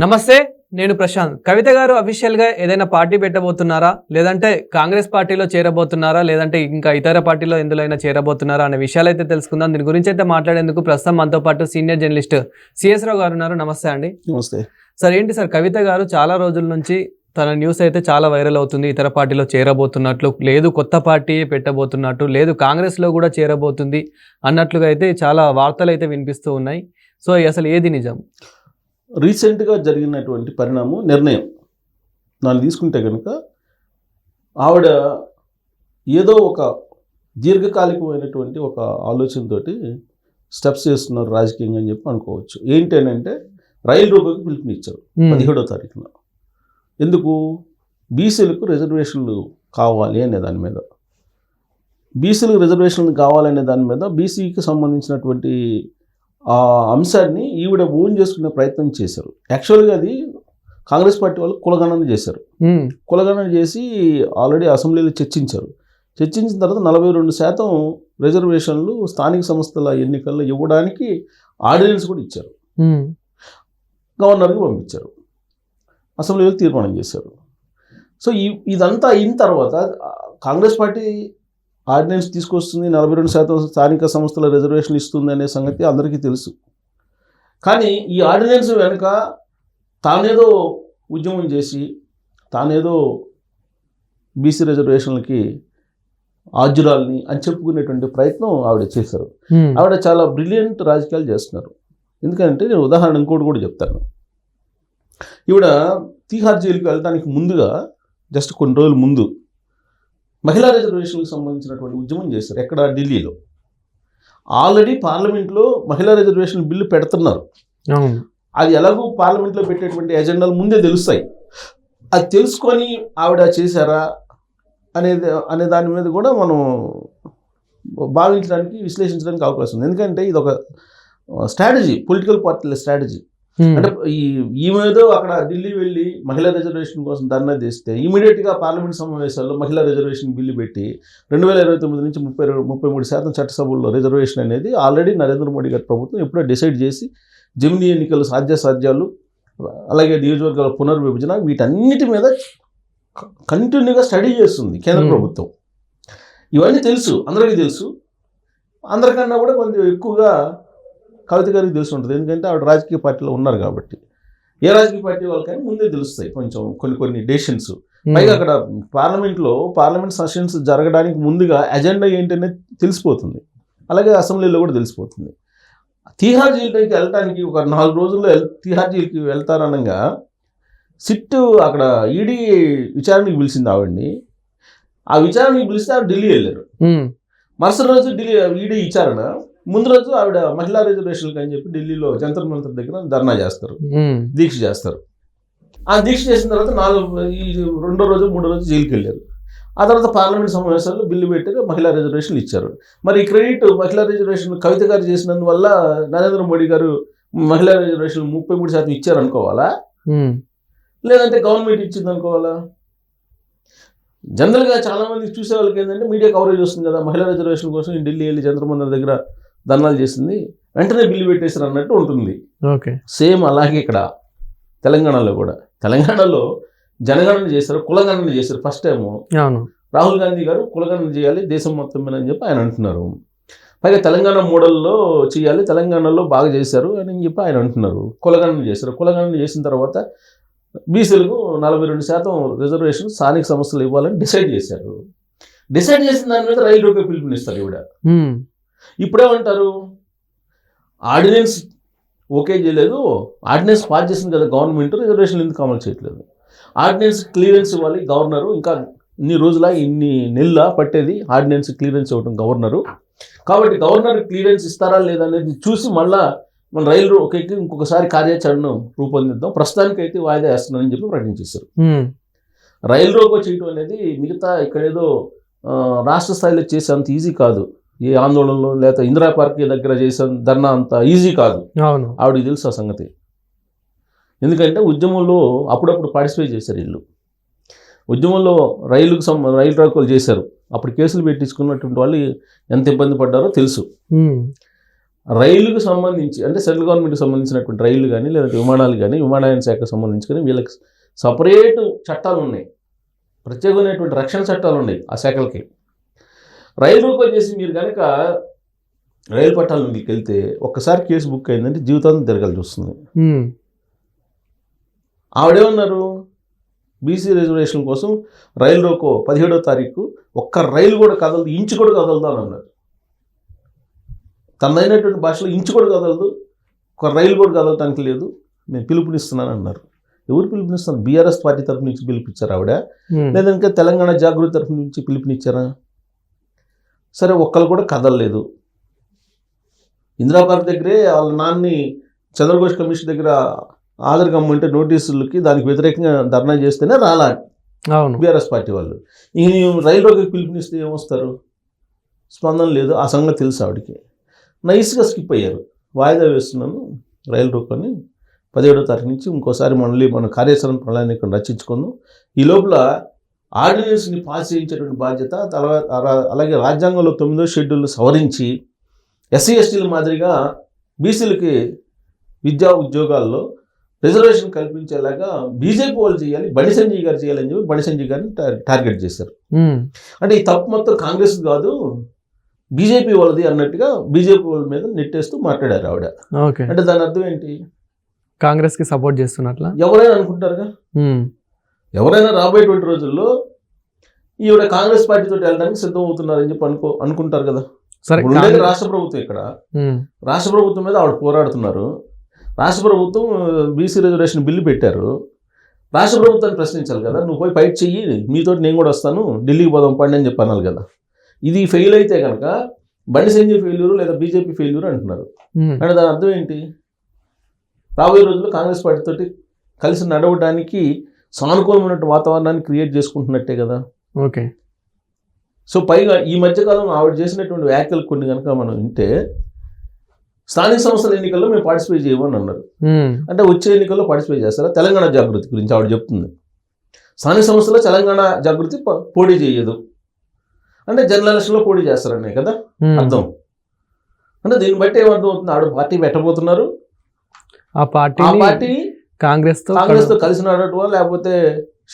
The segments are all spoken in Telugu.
నమస్తే నేను ప్రశాంత్. కవిత గారు అఫీషియల్గా ఏదైనా పార్టీ పెట్టబోతున్నారా? లేదంటే కాంగ్రెస్ పార్టీలో చేరబోతున్నారా? లేదంటే ఇంకా ఇతర పార్టీలో ఎందులో అయినా చేరబోతున్నారా అనే విషయాలు అయితే తెలుసుకుందాం. దీని గురించి అయితే మాట్లాడేందుకు ప్రస్తుతం మనతో పాటు సీనియర్ జర్నలిస్ట్ సిఎస్ రావు గారు ఉన్నారు. నమస్తే అండి. నమస్తే. సార్ ఏంటి సార్? కవిత గారు చాలా రోజుల నుంచి తన న్యూస్ అయితే చాలా వైరల్ అవుతుంది. ఇతర పార్టీలో చేరబోతున్నట్లు లేదు కొత్త పార్టీ పెట్టబోతున్నట్టు లేదు కాంగ్రెస్లో కూడా చేరబోతుంది అన్నట్లుగా అయితే చాలా వార్తలు అయితే వినిపిస్తూ ఉన్నాయి. సో అసలు ఏది నిజం? రీసెంట్గా జరిగినటువంటి పరిణామం నిర్ణయం. దాన్ని తీసుకుంటే కనుక ఆవిడ ఏదో ఒక దీర్ఘకాలికమైనటువంటి ఒక ఆలోచనతోటి స్టెప్స్ చేస్తున్నారు రాజకీయంగా అని చెప్పి అనుకోవచ్చు. ఏంటి అని అంటే రైలు రోడ్డుకి పిలుపునిచ్చారు. పదిహేడో తారీఖున. ఎందుకు? బీసీలకు రిజర్వేషన్లు కావాలి అనే దాని మీద. బీసీలకు రిజర్వేషన్లు కావాలనే దాని మీద బీసీకి సంబంధించినటువంటి ఆ అంశాన్ని ఈవిడ ఓన్ చేసుకునే ప్రయత్నం చేశారు. యాక్చువల్గా అది కాంగ్రెస్ పార్టీ వాళ్ళు కులగణన చేశారు. కులగణన చేసి ఆల్రెడీ అసెంబ్లీలో చర్చించారు. చర్చించిన తర్వాత నలభై రెండు శాతం రిజర్వేషన్లు స్థానిక సంస్థల ఎన్నికల్లో ఇవ్వడానికి ఆర్డినెన్స్ కూడా ఇచ్చారు. గవర్నర్కి పంపించారు. అసెంబ్లీలో తీర్మానం చేశారు. సో ఇదంతా అయిన తర్వాత కాంగ్రెస్ పార్టీ ఆర్డినెన్స్ తీసుకొస్తుంది. నలభై రెండు శాతం స్థానిక సంస్థల రిజర్వేషన్ ఇస్తుంది అనే సంగతి అందరికీ తెలుసు. కానీ ఈ ఆర్డినెన్స్ వెనుక తానేదో ఉద్యమం చేసి తానేదో బీసీ రిజర్వేషన్లకి ఆద్యురాల్ని అని చెప్పుకునేటువంటి ప్రయత్నం ఆవిడ చేశారు. ఆవిడ చాలా బ్రిలియంట్ రాజకీయాలు చేస్తున్నారు. ఎందుకంటే నేను ఉదాహరణ ఇంకోటి కూడా చెప్తాను. ఈవిడ తీహార్ జైలుకి వెళ్ళడానికి ముందుగా జస్ట్ కొన్ని రోజుల ముందు మహిళా రిజర్వేషన్లకు సంబంధించినటువంటి ఉద్యమం చేశారు. ఎక్కడ? ఢిల్లీలో. ఆల్రెడీ పార్లమెంట్లో మహిళా రిజర్వేషన్ బిల్లు పెడుతున్నారు. అది ఎలాగో పార్లమెంట్లో పెట్టేటువంటి ఎజెండాలు ముందే తెలుస్తాయి. అది తెలుసుకొని ఆవిడ చేశారా అనేది అనే దాని మీద కూడా మనం భావించడానికి విశ్లేషించడానికి అవకాశం ఉంది. ఎందుకంటే ఇది ఒక స్ట్రాటజీ పొలిటికల్ పార్టీల స్ట్రాటజీ. అంటే ఈ ఈమె ఏదో అక్కడ ఢిల్లీ వెళ్ళి మహిళా రిజర్వేషన్ కోసం ధర్నా చేస్తే ఇమీడియట్గా పార్లమెంట్ సమావేశాల్లో మహిళా రిజర్వేషన్ బిల్లు పెట్టి రెండు వేల ఇరవై తొమ్మిది నుంచి ముప్పై ముప్పై మూడు శాతం చట్టసభల్లో రిజర్వేషన్ అనేది ఆల్రెడీ నరేంద్ర మోడీ గారి ప్రభుత్వం ఎప్పుడో డిసైడ్ చేసి జమినీ ఎన్నికలు సాధ్యాసాధ్యాలు అలాగే నియోజకవర్గాల పునర్విభజన వీటన్నిటి మీద కంటిన్యూగా స్టడీ చేస్తుంది కేంద్ర Hmm. ప్రభుత్వం. ఇవన్నీ తెలుసు అందరికీ తెలుసు. అందరికన్నా కూడా కొంచెం ఎక్కువగా కవిత గారికి తెలిసి ఉంటుంది. ఎందుకంటే ఆవిడ రాజకీయ పార్టీలో ఉన్నారు కాబట్టి. ఏ రాజకీయ పార్టీ వాళ్ళకైనా ముందే తెలుస్తాయి కొంచెం కొన్ని కొన్ని డెసిషన్స్. మ్మ్. పైగా అక్కడ పార్లమెంట్లో పార్లమెంట్ సెషన్స్ జరగడానికి ముందుగా ఎజెండా ఏంటనేది తెలిసిపోతుంది. అలాగే అసెంబ్లీలో కూడా తెలిసిపోతుంది. తీహార్ జైలుకి వెళ్ళడానికి ఒక నాలుగు రోజుల్లో తీహార్ జైలుకి వెళ్తారనగా సిట్ అక్కడ ఈడీ విచారణకి పిలిచింది ఆవిడ్ని. ఆ విచారణకి పిలిస్తే ఆవిడ ఢిల్లీ వెళ్ళారు. మరుసటి రోజు ఢిల్లీ ఈడీ విచారణ. ముందు రోజు ఆవిడ మహిళా రిజర్వేషన్లకు అని చెప్పి ఢిల్లీలో జంతర్ మంతర్ దగ్గర ధర్నా చేస్తారు. దీక్ష చేస్తారు. ఆ దీక్ష చేసిన తర్వాత నాలుగు ఈ రెండో రోజు మూడో రోజు జైలుకి వెళ్ళారు ఆ తర్వాత పార్లమెంట్ సమావేశాల్లో బిల్లు పెట్టారు మహిళా రిజర్వేషన్లు ఇచ్చారు. మరి ఈ క్రెడిట్ మహిళా రిజర్వేషన్ కవిత గారు చేసినందువల్ల నరేంద్ర మోడీ గారు మహిళా రిజర్వేషన్ ముప్పై మూడు శాతం ఇచ్చారు అనుకోవాలా మ్మ్. లేదంటే గవర్నమెంట్ ఇచ్చింది అనుకోవాలా జనరల్గా చాలా మంది చూసే వాళ్ళకి ఏంటంటే మీడియా కవరేజ్ వస్తుంది కదా మహిళా రిజర్వేషన్ కోసం ఢిల్లీ వెళ్ళి జంతర్ మందిర్ దగ్గర ధర్నాలు చేసింది వెంటనే బిల్లు పెట్టేశారు అన్నట్టు ఉంటుంది. ఓకే. సేమ్ అలాగే ఇక్కడ తెలంగాణలో కూడా. తెలంగాణలో జనగణన చేశారు కులగణన చేశారు ఫస్ట్ టైము. రాహుల్ గాంధీ గారు కులగణన చేయాలి దేశం మొత్తం మీద అని చెప్పి ఆయన అంటున్నారు. పైగా తెలంగాణ మోడల్లో చేయాలి తెలంగాణలో బాగా చేశారు అని చెప్పి ఆయన అంటున్నారు. కులగణన చేశారు. కులగణన చేసిన తర్వాత బీసీలకు నలభై రెండు శాతం రిజర్వేషన్ స్థానిక సంస్థలు ఇవ్వాలని డిసైడ్ చేశారు. డిసైడ్ చేసిన దాని మీద రైలు రోడ్డు పిలుపునిస్తారు ఇవిడ. ఇప్పుడేమంటారు ఆర్డినెన్స్ ఓకే చేయలేదు. ఆర్డినెన్స్ పాస్ చేసింది కదా గవర్నమెంట్ రిజర్వేషన్ ఎందుకు అమలు చేయట్లేదు? ఆర్డినెన్స్ క్లియరెన్స్ ఇవ్వాలి గవర్నరు. ఇంకా ఇన్ని రోజుల ఇన్ని నెలల పట్టేది ఆర్డినెన్స్ క్లియరెన్స్ ఇవ్వడం గవర్నరు. కాబట్టి గవర్నర్ క్లియరెన్స్ ఇస్తారా లేదా అనేది చూసి మళ్ళా మన రైలు ఓకే ఇంకొకసారి కార్యాచరణ రూపొందిద్దాం. ప్రస్తుతానికైతే వాయిదా వేస్తున్నారని చెప్పి ప్రకటించేశారు. రైలు రోకో చేయడం అనేది మిగతా ఇక్కడేదో రాష్ట్ర స్థాయిలో చేసే అంత ఈజీ కాదు. ఏ ఆందోళనలో లేదా ఇందిరా పార్క్ దగ్గర చేసే ధర్నా అంత ఈజీ కాదు. అవును. ఆవిడకి తెలుసు ఆ సంగతి. ఎందుకంటే ఉద్యమంలో అప్పుడప్పుడు పార్టిసిపేట్ చేశారు వీళ్ళు. ఉద్యమంలో రైలుకు సం రైలు ట్రాకులు చేశారు. అప్పుడు కేసులు పెట్టించుకున్నటువంటి వాళ్ళు ఎంత ఇబ్బంది పడ్డారో తెలుసు. రైలుకు సంబంధించి అంటే సెంట్రల్ గవర్నమెంట్కి సంబంధించినటువంటి రైళ్ళు కానీ లేదంటే విమానాలు కానీ విమానయాన శాఖకు సంబంధించి కానీ వీళ్ళకి సపరేట్ చట్టాలు ఉన్నాయి. ప్రత్యేకమైనటువంటి రక్షణ చట్టాలు ఉన్నాయి ఆ శాఖలకి. రైలు రూపం చేసి మీరు కనుక రైలు పట్టాల మీదకి వెళ్తే ఒక్కసారి కేసు బుక్ అయిందంటే జీవితాంతం తిరగాల్సి వస్తుంది. ఉమ్, ఆవిడేమన్నారు? బీసీ రిజర్వేషన్ కోసం రైలు రోకో పదిహేడో తారీఖు ఒక్క రైలు కూడా కదలదు ఇంచు కూడా కదలదు అని అన్నారు. తనదైనటువంటి భాషలో ఇంచు కూడా కదలదు ఒక రైలు కూడా కదలటానికి లేదు నేను పిలుపునిస్తున్నాను అన్నారు. ఎవరు పిలుపునిస్తున్నారు? బీఆర్ఎస్ పార్టీ తరఫు నుంచి పిలుపునిచ్చారు ఆవిడ. లేదంటే తెలంగాణ జాగృతి తరఫు నుంచి పిలుపునిచ్చారా? సరే ఒక్కరు కూడా కదలలేదు. ఇందిరాబాద్ దగ్గరే వాళ్ళ నాన్ని చంద్రఘోష్ కమిషన్ దగ్గర ఆధార్ కమ్మంటే నోటీసులకి దానికి వ్యతిరేకంగా ధర్నా చేస్తేనే రాలా అవును. బీఆర్ఎస్ పార్టీ వాళ్ళు. ఈ రైలు రోడ్డుకి పిలుపునిస్తే ఏమొస్తారు? స్పందన లేదు. ఆ సంగతి తెలుసు ఆవిడకి. నైస్గా స్కిప్ అయ్యారు. వాయిదా వేస్తున్నాను. రైలు రోడ్ని పదిహేడో తారీఖు నుంచి ఇంకోసారి మళ్ళీ మన కార్యాచరణ ప్రణాళిక రచించుకుందాం. ఈ లోపల ఆర్డినెన్స్ని పాస్ చేయించేటువంటి బాధ్యత అలాగే రాజ్యాంగంలో తొమ్మిదో షెడ్యూల్ని సవరించి ఎస్సీ ఎస్టీల మాదిరిగా బీసీలకి విద్యా ఉద్యోగాల్లో రిజర్వేషన్ కల్పించేలాగా బీజేపీ వాళ్ళు చేయాలి బండి సంజయ్ గారు చేయాలని చెప్పి బండి సంజయ్ గారిని టార్గెట్ చేశారు. అంటే ఈ తప్పు మొత్తం కాంగ్రెస్ కాదు బీజేపీ వాళ్ళది అన్నట్టుగా బీజేపీ వాళ్ళ మీద నెట్టేస్తూ మాట్లాడారు ఆవిడ. ఓకే. అంటే దాని అర్థం ఏంటి? కాంగ్రెస్కి సపోర్ట్ చేస్తున్నట్లా? ఎవరైనా అనుకుంటారుగా? ఎవరైనా రాబోయేటువంటి రోజుల్లో ఈవిడ కాంగ్రెస్ పార్టీతో వెళ్ళడానికి సిద్ధం అవుతున్నారని చెప్పి అనుకో అనుకుంటారు కదా. సరే రాష్ట్ర ప్రభుత్వం ఇక్కడ. రాష్ట్ర ప్రభుత్వం మీద ఆవిడ పోరాడుతున్నారు. రాష్ట్ర ప్రభుత్వం బీసీ రిజర్వేషన్ బిల్లు పెట్టారు. రాష్ట్ర ప్రభుత్వాన్ని ప్రశ్నించాలి కదా. నువ్వు పోయి ఫైట్ చెయ్యి మీతో నేను కూడా వస్తాను ఢిల్లీకి పోదాం పండి అని చెప్పి అనాలి కదా. ఇది ఫెయిల్ అయితే కనుక బండి సంజయ్ ఫెయిల్యూరు లేదా బీజేపీ ఫెయిల్యూర్ అంటున్నారు. అంటే దాని అర్థం ఏంటి? రాబోయే రోజుల్లో కాంగ్రెస్ పార్టీతోటి కలిసి నడవడానికి సానుకూలమైన వాతావరణాన్ని క్రియేట్ చేసుకుంటున్నట్టే కదా. ఓకే. సో పైగా ఈ మధ్యకాలంలో ఆవిడ చేసినటువంటి వ్యాఖ్యలు కొన్ని కనుక మనం వింటే స్థానిక సంస్థల ఎన్నికల్లో మేము పార్టిసిపేట్ చేయమని అన్నారు. అంటే వచ్చే ఎన్నికల్లో పార్టిసిపేట్ చేస్తారా? తెలంగాణ జాగృతి గురించి ఆవిడ చెప్తుంది. స్థానిక సంస్థలో తెలంగాణ జాగృతి పోటీ చేయదు. అంటే జనరల్ ఎలక్షన్లో పోటీ చేస్తారనే కదా. అర్థం. అంటే దీన్ని బట్టి ఏమర్థం అవుతుంది ఆవిడ పార్టీ పెట్టబోతున్నారు. ఆ ఆ పార్టీ పార్టీ కాంగ్రెస్తో కాంగ్రెస్తో కలిసి నడవటమో లేకపోతే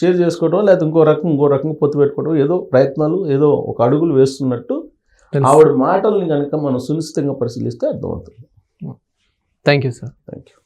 షేర్ చేసుకోవటం లేకపోతే ఇంకో రకం ఇంకో రకంగా పొత్తు పెట్టుకోవడం ఏదో ప్రయత్నాలు ఏదో ఒక అడుగులు వేస్తున్నట్టు. ఆవిడ మాటల్ని కనుక మనం సునిశ్చితంగా పరిశీలిస్తే అర్థమవుతుంది. Thank you sir thank you